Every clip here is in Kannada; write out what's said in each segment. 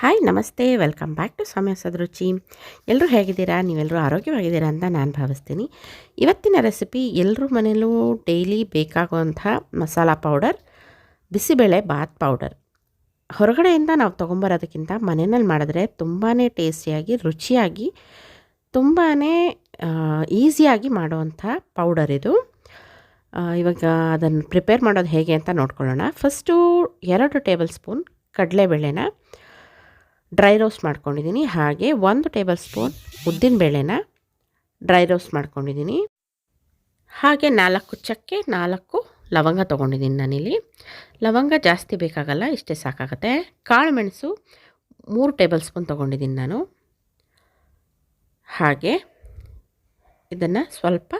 ಹಾಯ್ ನಮಸ್ತೆ. ವೆಲ್ಕಮ್ ಬ್ಯಾಕ್ ಟು ಸ್ವಾಮಿ ರುಚಿ ಎಲ್ಲರೂ ಹೇಗಿದ್ದೀರಾ? ನೀವೆಲ್ಲರೂ ಆರೋಗ್ಯವಾಗಿದ್ದೀರಾ ಅಂತ ನಾನು ಭಾವಿಸ್ತೀನಿ. ಇವತ್ತಿನ ರೆಸಿಪಿ ಎಲ್ಲರೂ ಮನೆಯಲ್ಲೂ ಡೈಲಿ ಬೇಕಾಗುವಂಥ ಮಸಾಲ ಪೌಡರ್ ಬಿಸಿಬೇಳೆ ಬಾತ್ ಪೌಡರ್ ಹೊರಗಡೆಯಿಂದ ನಾವು ತೊಗೊಂಬರೋದಕ್ಕಿಂತ ಮನೆಯಲ್ಲಿ ಮಾಡಿದ್ರೆ ತುಂಬಾ ಟೇಸ್ಟಿಯಾಗಿ ರುಚಿಯಾಗಿ ತುಂಬಾ ಈಸಿಯಾಗಿ ಮಾಡುವಂಥ ಪೌಡರ್ ಇದು. ಇವಾಗ ಅದನ್ನು ಪ್ರಿಪೇರ್ ಮಾಡೋದು ಹೇಗೆ ಅಂತ ನೋಡ್ಕೊಳ್ಳೋಣ. ಫಸ್ಟು ಎರಡು ಟೇಬಲ್ ಸ್ಪೂನ್ ಕಡಲೆಬೇಳೆನ ಡ್ರೈ ರೋಸ್ಟ್ ಮಾಡ್ಕೊಂಡಿದ್ದೀನಿ. ಹಾಗೆ ಒಂದು ಟೇಬಲ್ ಸ್ಪೂನ್ ಉದ್ದಿನ ಬೇಳೆನ ಡ್ರೈ ರೋಸ್ಟ್ ಮಾಡ್ಕೊಂಡಿದ್ದೀನಿ. ಹಾಗೆ ನಾಲ್ಕು ಚಕ್ಕೆ ನಾಲ್ಕು ಲವಂಗ ತೊಗೊಂಡಿದ್ದೀನಿ ನಾನಿಲ್ಲಿ. ಲವಂಗ ಜಾಸ್ತಿ ಬೇಕಾಗಲ್ಲ, ಇಷ್ಟೇ ಸಾಕಾಗುತ್ತೆ. ಕಾಳು ಮೆಣಸು ಮೂರು ಟೇಬಲ್ ಸ್ಪೂನ್ ತೊಗೊಂಡಿದ್ದೀನಿ ನಾನು. ಹಾಗೆ ಇದನ್ನು ಸ್ವಲ್ಪ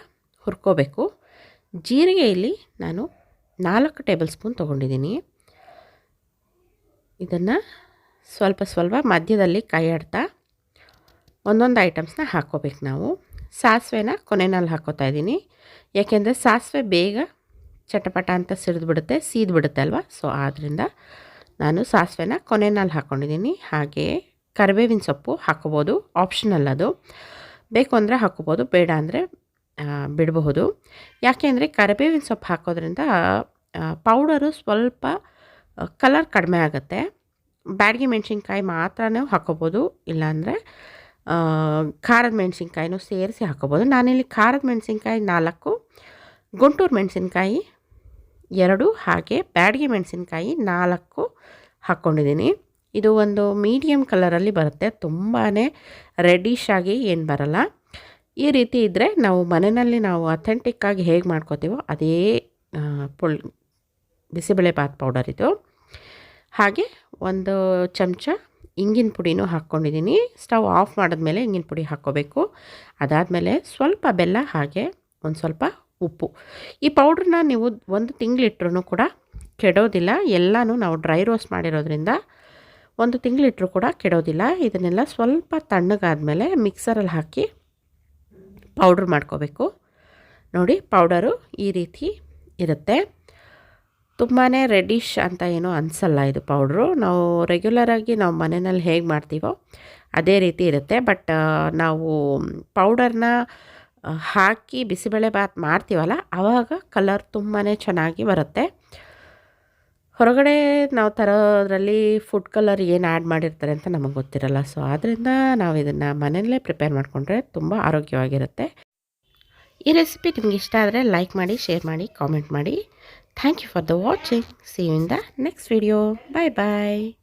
ಹುರ್ಕೋಬೇಕು. ಜೀರಿಗೆ ಇಲ್ಲಿ ನಾನು ನಾಲ್ಕು ಟೇಬಲ್ ಸ್ಪೂನ್ ತೊಗೊಂಡಿದ್ದೀನಿ. ಇದನ್ನು ಸ್ವಲ್ಪ ಸ್ವಲ್ಪ ಮಧ್ಯದಲ್ಲಿ ಕೈ ಒಂದೊಂದು ಐಟಮ್ಸ್ನ ಹಾಕ್ಕೋಬೇಕು ನಾವು. ಸಾಸಿವೆನ ಕೊನೆಯಲ್ಲಿ ಹಾಕ್ಕೋತಾ ಇದ್ದೀನಿ. ಯಾಕೆಂದರೆ ಸಾಸಿವೆ ಬೇಗ ಚಟಪಟ ಅಂತ ಸಿಡಿದ್ಬಿಡುತ್ತೆ, ಸೀದ್ಬಿಡುತ್ತೆ ಅಲ್ವಾ? ಸೊ ಆದ್ದರಿಂದ ನಾನು ಸಾಸಿವೆನ ಕೊನೆಯಲ್ಲಿ ಹಾಕ್ಕೊಂಡಿದ್ದೀನಿ. ಹಾಗೆಯೇ ಕರಿಬೇವಿನ ಸೊಪ್ಪು ಹಾಕ್ಕೋಬೋದು ಆಪ್ಷನಲ್ ಅದು. ಬೇಕು ಅಂದರೆ ಹಾಕ್ಕೋಬೋದು, ಬೇಡ ಅಂದರೆ ಬಿಡಬಹುದು. ಯಾಕೆ ಅಂದರೆ ಕರಿಬೇವಿನ ಸೊಪ್ಪು ಹಾಕೋದ್ರಿಂದ ಪೌಡರು ಸ್ವಲ್ಪ ಕಲರ್ ಕಡಿಮೆ ಆಗುತ್ತೆ. ಬ್ಯಾಡಗಿ ಮೆಣಸಿನ್ಕಾಯಿ ಮಾತ್ರನೇ ಹಾಕೋಬೋದು, ಇಲ್ಲಾಂದರೆ ಖಾರದ ಮೆಣಸಿನ್ಕಾಯಿನೂ ಸೇರಿಸಿ ಹಾಕೋಬೋದು. ನಾನಿಲ್ಲಿ ಖಾರದ ಮೆಣಸಿನ್ಕಾಯಿ ನಾಲ್ಕು, ಗುಂಟೂರು ಮೆಣಸಿನ್ಕಾಯಿ ಎರಡು, ಹಾಗೆ ಬ್ಯಾಡಗಿ ಮೆಣಸಿನ್ಕಾಯಿ ನಾಲ್ಕು ಹಾಕ್ಕೊಂಡಿದ್ದೀನಿ ಇದು ಒಂದು ಮೀಡಿಯಮ್ ಕಲರಲ್ಲಿ ಬರುತ್ತೆ ತುಂಬಾ ರೆಡಿಶ್ ಏನು ಬರಲ್ಲ. ಈ ರೀತಿ ಇದ್ದರೆ ನಾವು ಮನೆಯಲ್ಲಿ ನಾವು ಅಥೆಂಟಿಕ್ಕಾಗಿ ಹೇಗೆ ಮಾಡ್ಕೋತೀವೋ ಅದೇ ಪುಳ್ ಬಿಸಿಬೇಳೆ ಬಾತ್ ಪೌಡರ್ ಇದು. ಹಾಗೆ ಒಂದು ಚಮಚ ಇಂಗಿನ ಪುಡಿನೂ ಹಾಕ್ಕೊಂಡಿದ್ದೀನಿ. ಸ್ಟವ್ ಆಫ್ ಮಾಡಿದ್ಮೇಲೆ ಇಂಗಿನ ಪುಡಿ ಹಾಕ್ಕೋಬೇಕು. ಅದಾದಮೇಲೆ ಸ್ವಲ್ಪ ಬೆಲ್ಲ ಹಾಗೆ ಒಂದು ಸ್ವಲ್ಪ ಉಪ್ಪು. ಈ ಪೌಡ್ರನ್ನ ನೀವು ಒಂದು ತಿಂಗಳಿಟ್ರೂ ಕೂಡ ಕೆಡೋದಿಲ್ಲ. ಎಲ್ಲನೂ ನಾವು ಡ್ರೈ ರೋಸ್ಟ್ ಮಾಡಿರೋದ್ರಿಂದ ಒಂದು ತಿಂಗಳಿಟ್ರೂ ಕೂಡ ಕೆಡೋದಿಲ್ಲ. ಇದನ್ನೆಲ್ಲ ಸ್ವಲ್ಪ ತಣ್ಣಗಾದ್ಮೇಲೆ ಮಿಕ್ಸರಲ್ಲಿ ಹಾಕಿ ಪೌಡ್ರ್ ಮಾಡ್ಕೋಬೇಕು. ನೋಡಿ ಪೌಡರು ಈ ರೀತಿ ಇರುತ್ತೆ. ತುಂಬಾ ರೆಡಿಶ್ ಅಂತ ಏನೂ ಅನಿಸಲ್ಲ ಇದು ಪೌಡ್ರು ನಾವು ರೆಗ್ಯುಲರಾಗಿ ನಾವು ಮನೆಯಲ್ಲಿ ಹೇಗೆ ಮಾಡ್ತೀವೋ ಅದೇ ರೀತಿ ಇರುತ್ತೆ. ಬಟ್ ನಾವು ಪೌಡರ್ನ ಹಾಕಿ ಬಿಸಿಬೇಳೆ ಬಾತ್ ಮಾಡ್ತೀವಲ್ಲ ಆವಾಗ ಕಲರ್ ತುಂಬಾ ಚೆನ್ನಾಗಿ ಬರುತ್ತೆ. ಹೊರಗಡೆ ನಾವು ತರೋದ್ರಲ್ಲಿ ಫುಡ್ ಕಲರ್ ಏನು ಆ್ಯಡ್ ಮಾಡಿರ್ತಾರೆ ಅಂತ ನಮಗೆ ಗೊತ್ತಿರಲ್ಲ. ಸೊ ಆದ್ದರಿಂದ ನಾವು ಇದನ್ನು ಮನೆಯಲ್ಲೇ ಪ್ರಿಪೇರ್ ಮಾಡಿಕೊಂಡ್ರೆ ತುಂಬ ಆರೋಗ್ಯವಾಗಿರುತ್ತೆ. ಈ ರೆಸಿಪಿ ನಿಮಗೆ ಇಷ್ಟ ಆದರೆ ಲೈಕ್ ಮಾಡಿ ಶೇರ್ ಮಾಡಿ ಕಾಮೆಂಟ್ ಮಾಡಿ. Thank you for the watching. See you in the next video. Bye bye.